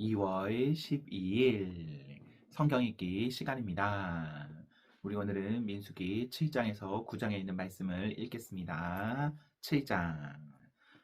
2월 12일 성경 읽기 시간입니다. 우리 오늘은 민수기 7장에서 9장에 있는 말씀을 읽겠습니다. 7장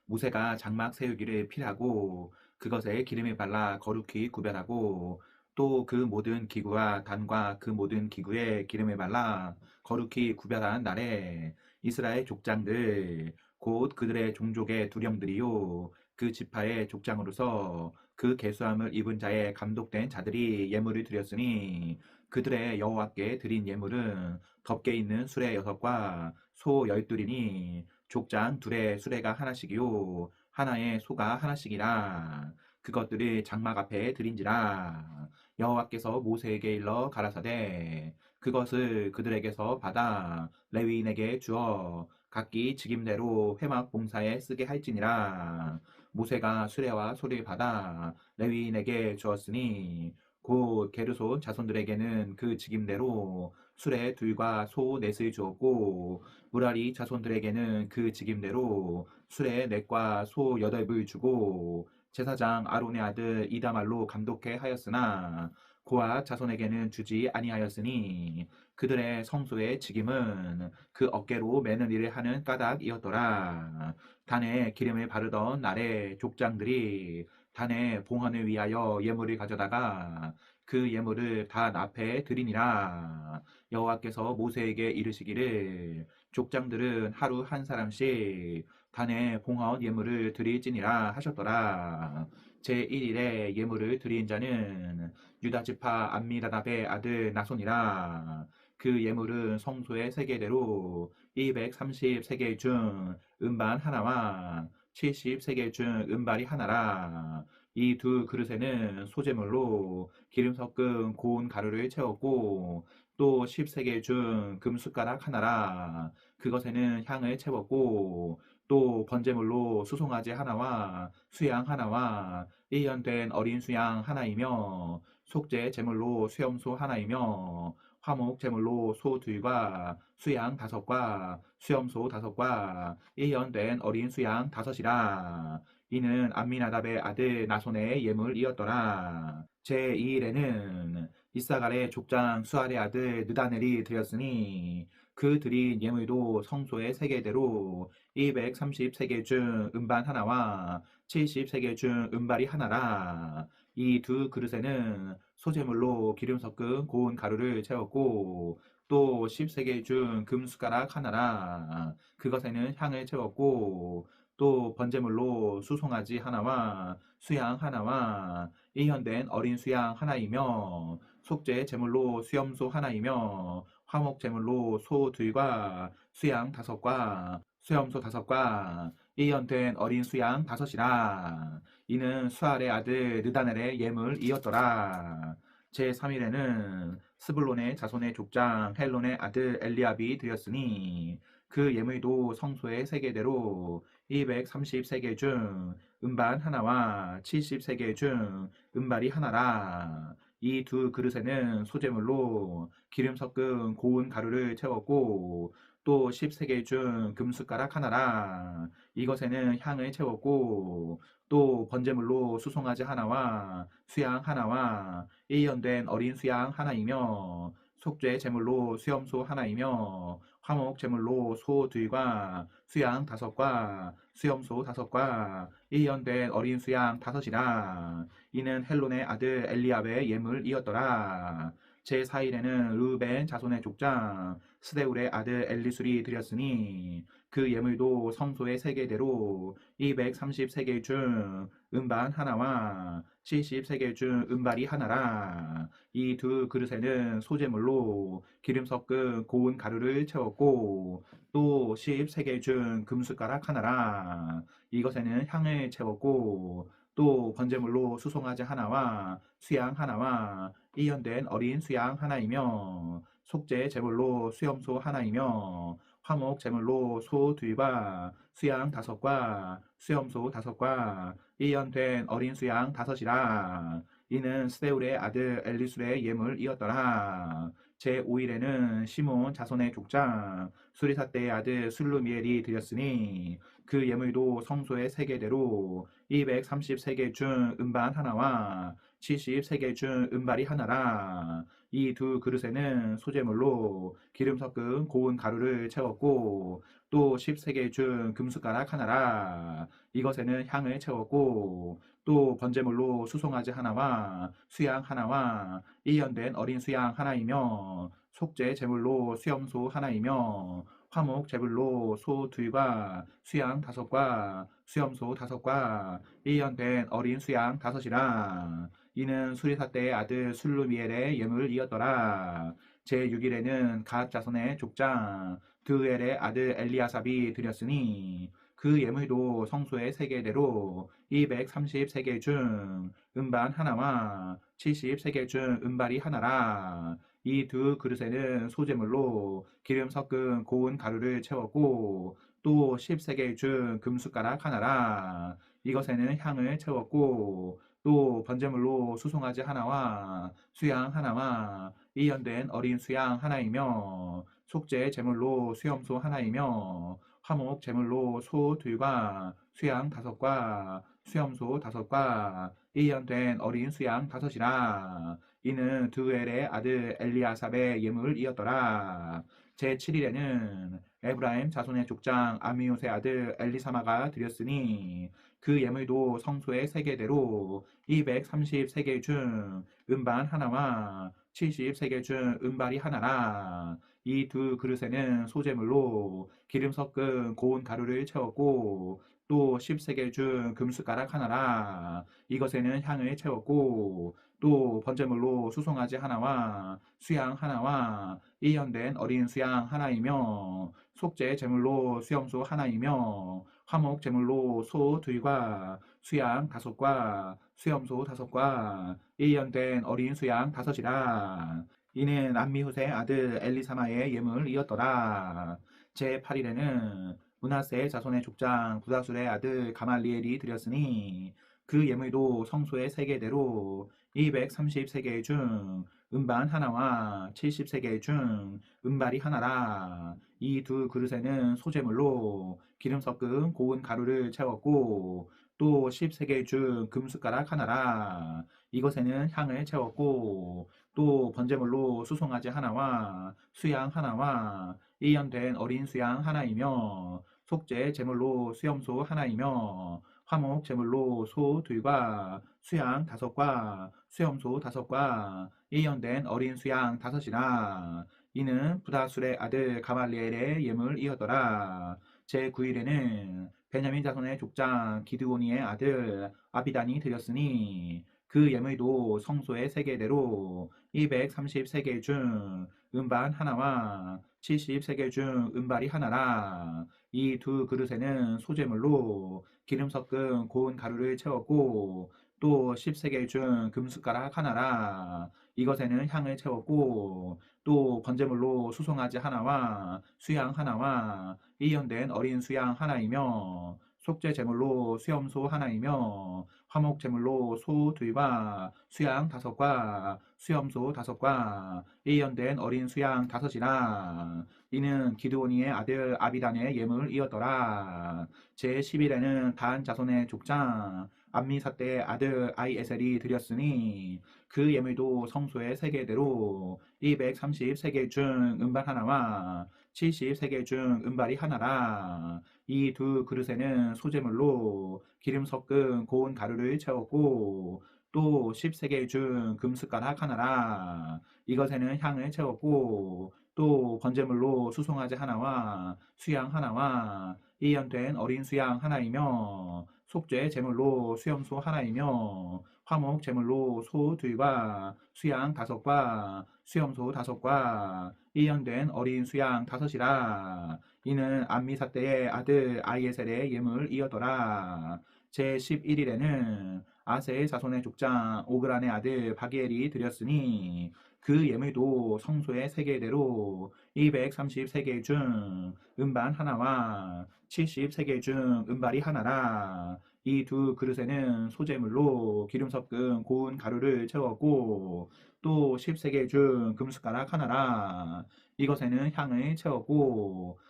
모세가 장막 세우기를 필하고 그것에 기름을 발라 거룩히 구별하고 또 그 모든 기구와 단과 그 모든 기구에 기름을 발라 거룩히 구별한 날에 이스라엘 족장들 곧 그들의 종족의 두령들이요 그 지파의 족장으로서 그 계수함을 입은 자의 감독된 자들이 예물을 드렸으니 그들의 여호와께 드린 예물은 덮개 있는 수레 여섯과 소 열둘이니 족장 둘의 수레가 하나씩이요 하나의 소가 하나씩이라. 그것들을 장막 앞에 드린지라. 여호와께서 모세에게 일러 가라사대. 그것을 그들에게서 받아 레위인에게 주어 각기 직임대로 회막 봉사에 쓰게 할지니라 모세가 수레와 소를 받아 레위인에게 주었으니 곧 게르손 자손들에게는 그 직임대로 수레 둘과 소 넷을 주었고 무라리 자손들에게는 그 직임대로 수레 넷과 소 여덟을 주고 제사장 아론의 아들 이다말로 감독해 하였으나 고아 자손에게는 주지 아니하였으니 그들의 성소의 직임은 그 어깨로 매는 일을 하는 까닭이었더라. 단에 기름을 바르던 날에 족장들이 단의 봉헌을 위하여 예물을 가져다가 그 예물을 단 앞에 드리니라. 여호와께서 모세에게 이르시기를 족장들은 하루 한 사람씩 단에 봉헌 예물을 드릴지니라 하셨더라. 제1일에 예물을 드린 자는 유다 지파 암미다답의 아들 나손이라. 그 예물은 성소의 세계대로 230세계 중 음반 하나와 70세계 중 음발이 하나라. 이 두 그릇에는 소재물로 기름 섞은 고운 가루를 채웠고 또 10세계 중 금숟가락 하나라. 그것에는 향을 채웠고 또 번제물로 수송아지 하나와 수양 하나와 1년 된 어린 수양 하나이며 속죄 제물로 수염소 하나이며 화목 제물로 소 둘과 수양 다섯과 수염소 다섯과 1년 된 어린 수양 다섯이라. 이는 암미나답의 아들 나손의 예물이었더라. 제2일에는 이사갈의 족장 수알의 아들 느다넬이 드렸으니 그 드린 예물도 성소의 세계대로 230세계 중 음반 하나와 70세계 중 음발이 하나라. 이 두 그릇에는 소재물로 기름 섞은 고운 가루를 채웠고 또 10세계 중 금숟가락 하나라. 그것에는 향을 채웠고 또 번제물로 수송아지 하나와 수양 하나와 일현된 어린 수양 하나이며 속죄 제물로 수염소 하나이며 화목 제물로 소 둘과 수양 다섯과 수염소 다섯과 일현된 어린 수양 다섯이라 이는 수알의 아들 느다넬의 예물이었더라 제3일에는 스불론의 자손의 족장 헬론의 아들 엘리압이 드렸으니 그 예물도 성소의 세계대로 230세계 중 음반 하나와 70세계 중 음발이 하나라. 이 두 그릇에는 소재물로 기름 섞은 고운 가루를 채웠고 또 10세계 중 금숟가락 하나라. 이것에는 향을 채웠고 또 번제물로 수송아지 하나와 수양 하나와 1년 된 어린 수양 하나이며 속죄 제물로 수염소 하나이며 화목 제물로 소 둘과 수양 다섯과 수염소 다섯과 1년된 어린 수양 다섯이라. 이는 헬론의 아들 엘리압의 예물이었더라. 제4일에는 루벤 자손의 족장 스데울의 아들 엘리술이 드렸으니 그 예물도 성소의 세계대로 230세계 중 음반 하나와 70세계 중 음발이 하나라. 이 두 그릇에는 소재물로 기름 섞은 고운 가루를 채웠고 또 10세계 중 금숟가락 하나라. 이것에는 향을 채웠고 또 번제물로 수송아지 하나와 수양 하나와 이연된 어린 수양 하나이며 속죄 제물로 수염소 하나이며 화목 제물로 소 둘과 수양 다섯과 수염소 다섯과 이연된 어린 수양 다섯이라 이는 스데울의 아들 엘리술의 예물이었더라. 제5일에는 시몬 자손의 족장 수리사대의 아들 술루미엘이 드렸으니 그 예물도 성소의 세계대로 230세계 중 음반 하나와 70세계 중 은발이 하나라. 이 두 그릇에는 소재물로 기름 섞은 고운 가루를 채웠고 또 10세계 중 금숟가락 하나라. 이것에는 향을 채웠고 또 번제물로 수송아지 하나와 수양 하나와 이연된 어린 수양 하나이며 속죄 제물로 수염소 하나이며 화목 제물로 소 둘과 수양 다섯과 수염소 다섯과 이연된 어린 수양 다섯이라 이는 수리사 때의 아들 술루미엘의 예물이었더라 제6일에는 갓 자손의 족장 드엘의 아들 엘리아삽이 드렸으니 그 예물도 성소의 세계대로 230세계 중 음반 하나와 70세계 중 음발이 하나라. 이 두 그릇에는 소재물로 기름 섞은 고운 가루를 채웠고 또 10세계 중 금숟가락 하나라. 이것에는 향을 채웠고 또 번제물로 수송아지 하나와 수양 하나와 이연된 어린 수양 하나이며 속죄 제물로 수염소 하나이며 화목 제물로 소 둘과 수양 다섯과 수염소 다섯과 이연된 어린 수양 다섯이라. 이는 드우엘의 아들 엘리아삽의 예물이었더라. 제7일에는 에브라임 자손의 족장 아미옷의 아들 엘리사마가 드렸으니 그 예물도 성소의 세계대로 230세계 중 음반 하나와 70세계 중 음발이 하나라. 이 두 그릇에는 소재물로 기름 섞은 고운 가루를 채웠고 또 10세계 중 금숟가락 하나라. 이것에는 향을 채웠고 또 번제물로 수송아지 하나와 수양 하나와 이연된 어린 수양 하나이며 속죄 제물로 수염소 하나이며 화목 제물로 소 둘과 수양 다섯과 수염소 다섯과 이연된 어린 수양 다섯이라. 이는 안미후세 아들 엘리사마의 예물이었더라. 제8일에는 문하세 자손의 족장 부다술의 아들 가말리엘이 드렸으니 그 예물도 성소의 세계대로 230세계 중 음반 하나와 70세계 중 은발이 하나라. 이 두 그릇에는 소재물로 기름 섞은 고운 가루를 채웠고 또 10세계 중 금숟가락 하나라. 이것에는 향을 채웠고 또 번제물로 수송아지 하나와 수양 하나와 이연된 어린 수양 하나이며 속죄 제물로 수염소 하나이며 화목 제물로 소 둘과 수양 다섯과 수염소 다섯과 이연된 어린 수양 다섯이나 이는 부다술의 아들 가말리엘의 예물이었더라. 제9일에는 베냐민 자손의 족장 기드오니의 아들 아비단이 드렸으니 그 예물도 성소의 세계대로 230세계 중 음반 하나와 70세계 중 음발이 하나라. 이 두 그릇에는 소재물로 기름 섞은 고운 가루를 채웠고 또 10세계 중 금숟가락 하나라. 이것에는 향을 채웠고 또 번제물로 수송아지 하나와 수양 하나와 이연된 어린 수양 하나이며 속죄 제물로 수염소 하나이며 화목 제물로 소 둘과 수양 다섯과 수염소 다섯과 이연된 어린 수양 다섯이라. 이는 기드오니의 아들 아비단의 예물 이었더라. 제11에는 단 자손의 족장 암미사대의 아들 아이에셀이 드렸으니 그 예물도 성소의 세계대로 230세계 중 음반 하나와 70세계 중 음발이 하나라. 이 두 그릇에는 소재물로 기름 섞은 고운 가루를 채웠고 또 10세계 중 금숟가락 하나라. 이것에는 향을 채웠고 또 번제물로 수송아지 하나와 수양 하나와 이연된 어린 수양 하나이며 속죄 제물로 수염소 하나이며 화목 제물로 소 둘과 수양 다섯과 수염소 다섯과 이연된 어린 수양 다섯이라. 이는 암미사 때의 아들 아이에셀의 예물이었더라. 제11일에는 아세의 자손의 족장 오그란의 아들 바기엘이 드렸으니 그 예물도 성소의 세계대로 230세계 중 음반 하나와 70세계 중 음발이 하나라. 이 두 그릇에는 소재물로 기름 섞은 고운 가루를 채웠고 또 10세겔 중 금숟가락 하나라. 이것에는 향을 채웠고 또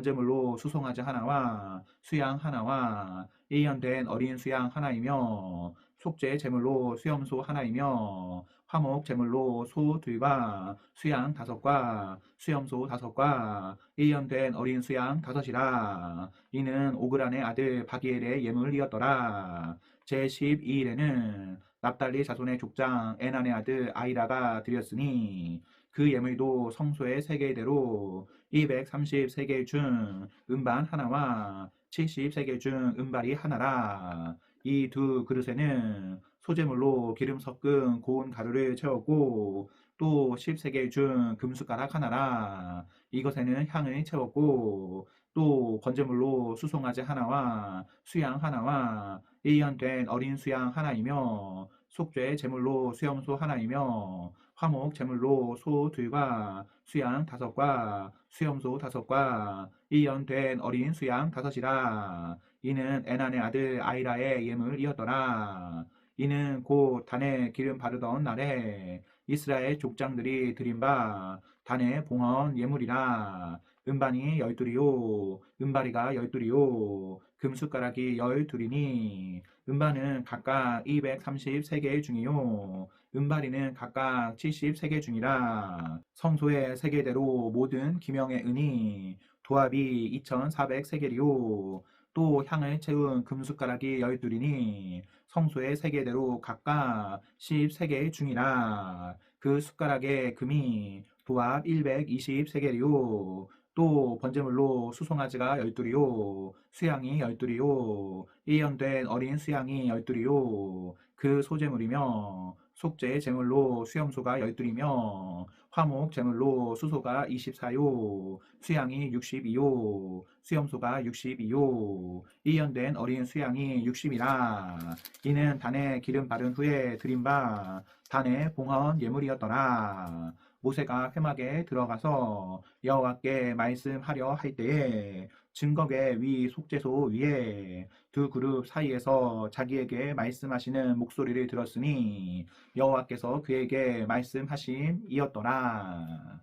번제물로 수송아지 하나와 수양 하나와 일년된 어린 수양 하나이며 속죄 제물로 수염소 하나이며 화목 제물로 소 둘과 수양 다섯과 수염소 다섯과 일년된 어린 수양 다섯이라. 이는 오그란의 아들 바기엘의 예물이었더라. 제12일에는 납달리 자손의 족장 에난의 아들 아이라가 드렸으니 그 예물도 성소의 세계대로 230세겔 중 음반 하나와 70세겔 중 음발이 하나라. 이 두 그릇에는 소재물로 기름 섞은 고운 가루를 채웠고 또 10세겔 중 금숟가락 하나라. 이것에는 향을 채웠고 또 번제물로 수송아지 하나와 수양 하나와 1년 된 어린 수양 하나이며 속죄 제물로 수염소 하나이며 화목 제물로 소 둘과 수양 다섯과 수염소 다섯과 1년 된 어린 수양 다섯이라. 이는 에난의 아들 아이라의 예물 이었더라. 이는 곧 단에 기름 바르던 날에 이스라엘 족장들이 드린 바 단의 봉헌 예물이라. 음반이 열둘이요. 음바리가 열둘이요 금숟가락이 열둘이니 음반은 각각 230세계 중이요. 음바리는 각각 70세계 중이라 성소의 세계대로 모든 기명의 은이 도합이 2400세계리요. 또 향을 채운 금숟가락이 열둘이니 성소의 세계대로 각각 10세계 중이라 그 숟가락의 금이 도합 120세계리요 또 번제물로 수송아지가 열둘이요 수양이 열둘이요 일년된 어린 수양이 열둘이요. 그 소제물이며 속죄 제물로 수염소가 열둘이며 화목 제물로 수소가 24요 수양이 62요 수염소가 62요. 일년된 어린 수양이 60이라. 이는 단에 기름 바른 후에 드린 바 단의 봉헌 예물이었더라 모세가 회막에 들어가서 여호와께 말씀하려 할 때에 증거계 위 속죄소 위에 두 그룹 사이에서 자기에게 말씀하시는 목소리를 들었으니 여호와께서 그에게 말씀하심이었더라.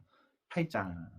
8장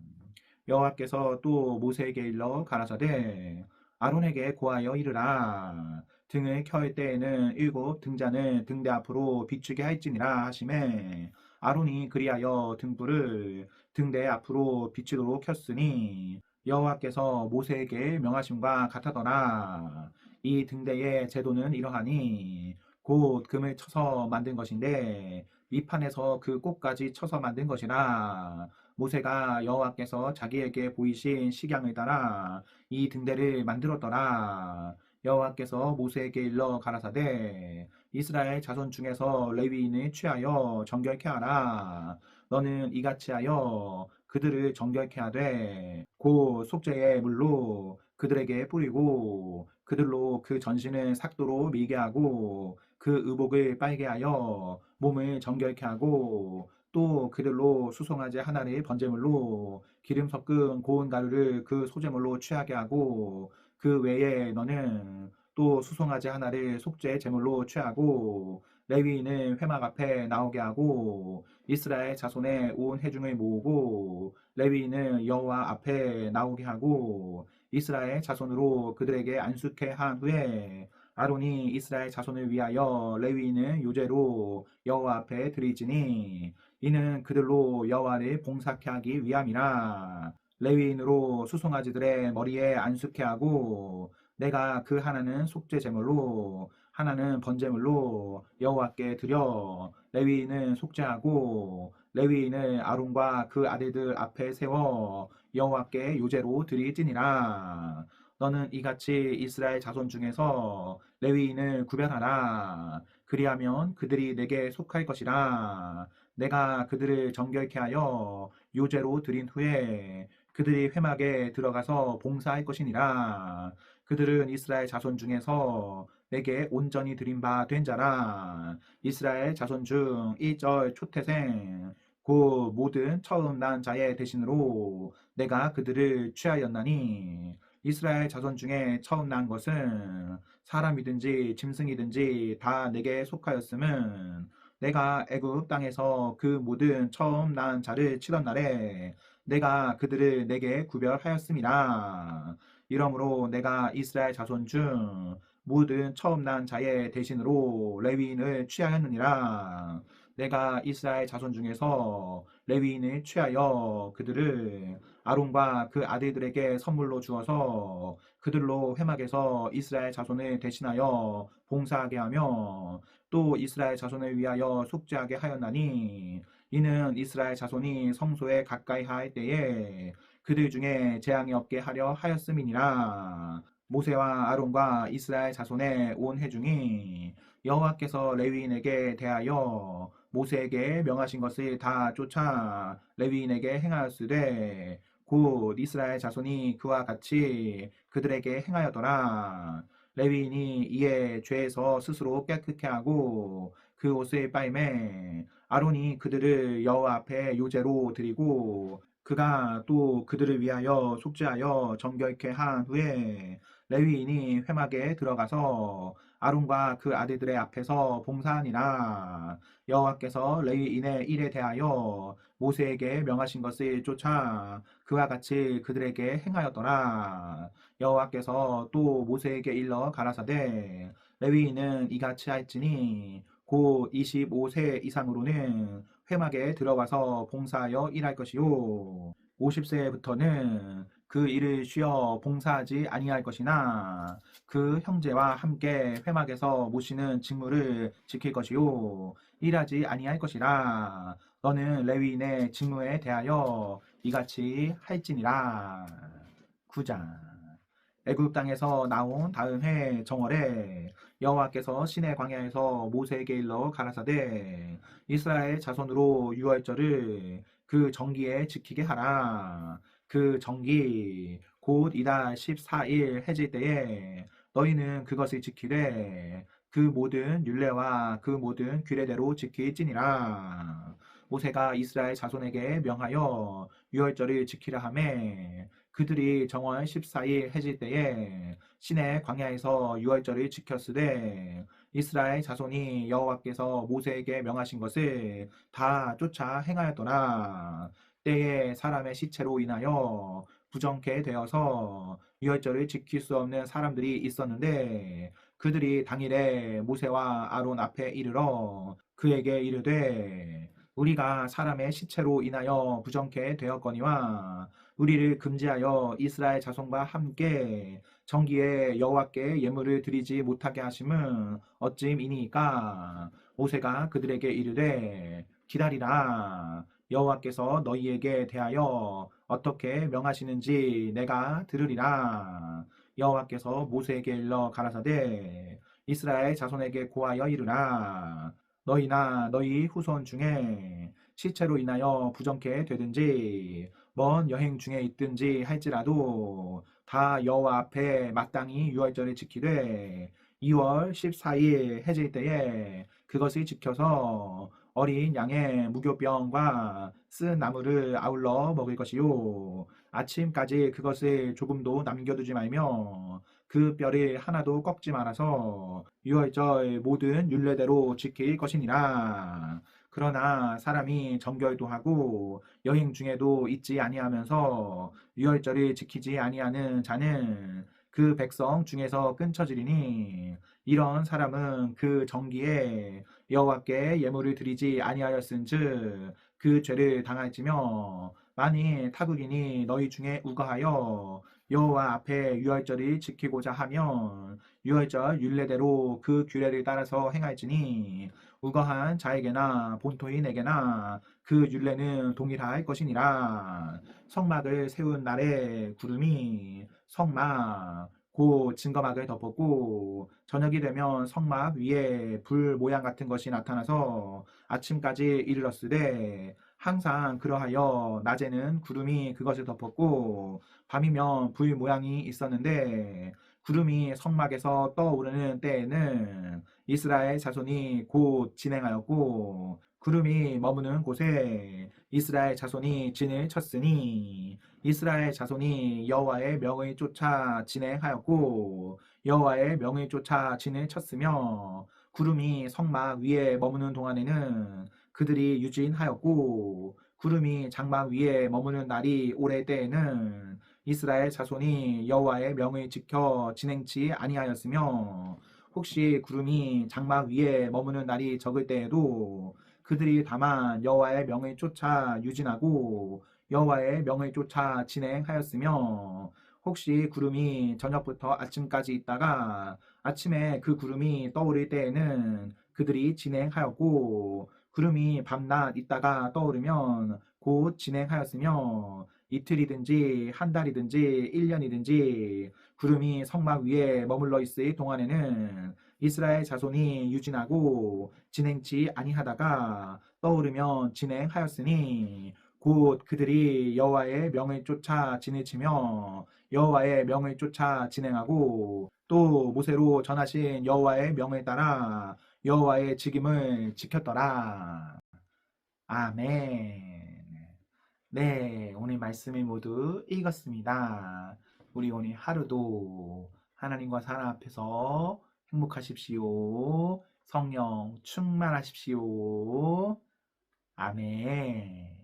여호와께서 또 모세에게 일러 가라사대 아론에게 고하여 이르라 등을 켤 때에는 일곱 등잔을 등대 앞으로 비추게 할지니라 하심에 아론이 그리하여 등불을 등대 앞으로 비추도록 켰으니 여호와께서 모세에게 명하심과 같았더라. 이 등대의 제도는 이러하니 곧 금을 쳐서 만든 것인데 밑판에서 그 꽃까지 쳐서 만든 것이라 모세가 여호와께서 자기에게 보이신 식양을 따라 이 등대를 만들었더라. 여호와께서 모세에게 일러 가라사대 이스라엘 자손 중에서 레위인을 취하여 정결케 하라. 너는 이같이 하여 그들을 정결케 하되 곧 속죄의 물로 그들에게 뿌리고 그들로 그 전신을 삭도로 밀게 하고 그 의복을 빨게 하여 몸을 정결케 하고 또 그들로 수송아지 하나를 번제물로 기름 섞은 고운 가루를 그 소제물로 취하게 하고 그 외에 너는 또 수송아지 하나를 속죄 제물로 취하고 레위인은 회막 앞에 나오게 하고 이스라엘 자손의 온 회중을 모으고 레위인은 여호와 앞에 나오게 하고 이스라엘 자손으로 그들에게 안수케 한 후에 아론이 이스라엘 자손을 위하여 레위인은 요제로 여호와 앞에 드리지니 이는 그들로 여호와를 봉사케 하기 위함이라. 레위인으로 수송아지들의 머리에 안수케 하고 내가 그 하나는 속죄 제물로 하나는 번제물로 여호와께 드려 레위인은 속죄하고 레위인을 아론과 그 아들들 앞에 세워 여호와께 요제로 드리지니라. 너는 이같이 이스라엘 자손 중에서 레위인을 구별하라. 그리하면 그들이 내게 속할 것이라. 내가 그들을 정결케 하여 요제로 드린 후에 그들이 회막에 들어가서 봉사할 것이니라 그들은 이스라엘 자손 중에서 내게 온전히 드린 바 된 자라 이스라엘 자손 중 1절 초태생 그 모든 처음 난 자의 대신으로 내가 그들을 취하였나니 이스라엘 자손 중에 처음 난 것은 사람이든지 짐승이든지 다 내게 속하였음은 내가 애굽 땅에서 그 모든 처음 난 자를 치던 날에 내가 그들을 내게 구별하였음이라. 이러므로 내가 이스라엘 자손 중 모든 처음 난 자의 대신으로 레위인을 취하였느니라. 내가 이스라엘 자손 중에서 레위인을 취하여 그들을 아론과 그 아들들에게 선물로 주어서 그들로 회막에서 이스라엘 자손을 대신하여 봉사하게 하며 또 이스라엘 자손을 위하여 속죄하게 하였나니 이는 이스라엘 자손이 성소에 가까이 할 때에 그들 중에 재앙이 없게 하려 하였음이니라 모세와 아론과 이스라엘 자손의 온 회중이 여호와께서 레위인에게 대하여 모세에게 명하신 것을 다 쫓아 레위인에게 행하였으되 곧 이스라엘 자손이 그와 같이 그들에게 행하였더라. 레위인이 이에 죄에서 스스로 깨끗게 하고 그 옷을 빨매 아론이 그들을 여호와 앞에 요제로 드리고 그가 또 그들을 위하여 속죄하여 정결케 한 후에 레위인이 회막에 들어가서 아론과 그 아들들의 앞에서 봉사하니라. 여호와께서 레위인의 일에 대하여 모세에게 명하신 것을 쫓아 그와 같이 그들에게 행하였더라. 여호와께서 또 모세에게 일러 가라사대 레위인은 이같이 할지니 곧 25세 이상으로는 회막에 들어가서 봉사하여 일할 것이요. 50세부터는 그 일을 쉬어 봉사하지 아니할 것이나 그 형제와 함께 회막에서 모시는 직무를 지킬 것이요. 일하지 아니할 것이라. 너는 레위인의 직무에 대하여 이같이 할지니라. 9장 애굽 땅에서 나온 다음 해 정월에 여호와께서 시내 광야에서 모세에게 일러 가라사대 이스라엘 자손으로 유월절을 그 정기에 지키게 하라. 그 정기 곧 이달 14일 해질 때에 너희는 그것을 지키되 그 모든 율례와 그 모든 규례대로 지킬지니라. 모세가 이스라엘 자손에게 명하여 유월절을 지키라 하매 그들이 정월 14일 해질 때에 시내 광야에서 유월절을 지켰으되 이스라엘 자손이 여호와께서 모세에게 명하신 것을 다 쫓아 행하였더라. 때에 사람의 시체로 인하여 부정케 되어서 유월절을 지킬 수 없는 사람들이 있었는데 그들이 당일에 모세와 아론 앞에 이르러 그에게 이르되 우리가 사람의 시체로 인하여 부정케 되었거니와 우리를 금지하여 이스라엘 자손과 함께 정기에 여호와께 예물을 드리지 못하게 하심은 어찌이니까? 모세가 그들에게 이르되 기다리라. 여호와께서 너희에게 대하여 어떻게 명하시는지 내가 들으리라. 여호와께서 모세에게 일러 가라사대 이스라엘 자손에게 고하여 이르라 너희나 너희 후손 중에 시체로 인하여 부정케 되든지 먼 여행 중에 있든지 할지라도 다 여호와 앞에 마땅히 유월절을 지키되 2월 14일 해질 때에 그것을 지켜서 어린 양의 무교병과 쓴 나무를 아울러 먹을 것이요. 아침까지 그것을 조금도 남겨두지 말며 그 뼈를 하나도 꺾지 말아서 유월절 모든 율례대로 지킬 것이니라. 그러나 사람이 정결도 하고 여행 중에도 잊지 아니하면서 유월절을 지키지 아니하는 자는 그 백성 중에서 끊쳐지리니 이런 사람은 그 정기에 여호와께 예물을 드리지 아니하였은즉 그 죄를 당할지며 만일 타국인이 너희 중에 우거하여 여호와 앞에 유월절을 지키고자 하면 유월절 율례대로 그 규례를 따라서 행할지니 우거한 자에게나 본토인에게나 그 율례는 동일할 것이니라. 성막을 세운 날에 구름이 성막 곧 증거막을 덮었고 저녁이 되면 성막 위에 불 모양 같은 것이 나타나서 아침까지 이르렀으되 항상 그러하여 낮에는 구름이 그것을 덮었고 밤이면 불 모양이 있었는데 구름이 성막에서 떠오르는 때에는 이스라엘 자손이 곧 진행하였고 구름이 머무는 곳에 이스라엘 자손이 진을 쳤으니 이스라엘 자손이 여호와의 명을 쫓아 진행하였고 여호와의 명을 쫓아 진을 쳤으며 구름이 성막 위에 머무는 동안에는 그들이 유진하였고 구름이 장막 위에 머무는 날이 오래 때에는 이스라엘 자손이 여호와의 명을 지켜 진행치 아니하였으며 혹시 구름이 장막 위에 머무는 날이 적을 때에도 그들이 다만 여호와의 명을 쫓아 유진하고 여호와의 명을 쫓아 진행하였으며 혹시 구름이 저녁부터 아침까지 있다가 아침에 그 구름이 떠오를 때에는 그들이 진행하였고 구름이 밤낮 있다가 떠오르면 곧 진행하였으며 이틀이든지 한 달이든지 일 년이든지 구름이 성막 위에 머물러 있을 동안에는 이스라엘 자손이 유진하고 진행치 아니하다가 떠오르면 진행하였으니 곧 그들이 여호와의 명을 쫓아 진행치며 여호와의 명을 쫓아 진행하고 또 모세로 전하신 여호와의 명을 따라 여호와의 직임을 지켰더라. 아멘. 네, 오늘 말씀을 모두 읽었습니다. 우리 오늘 하루도 하나님과 사람 앞에서 행복하십시오. 성령 충만하십시오. 아멘.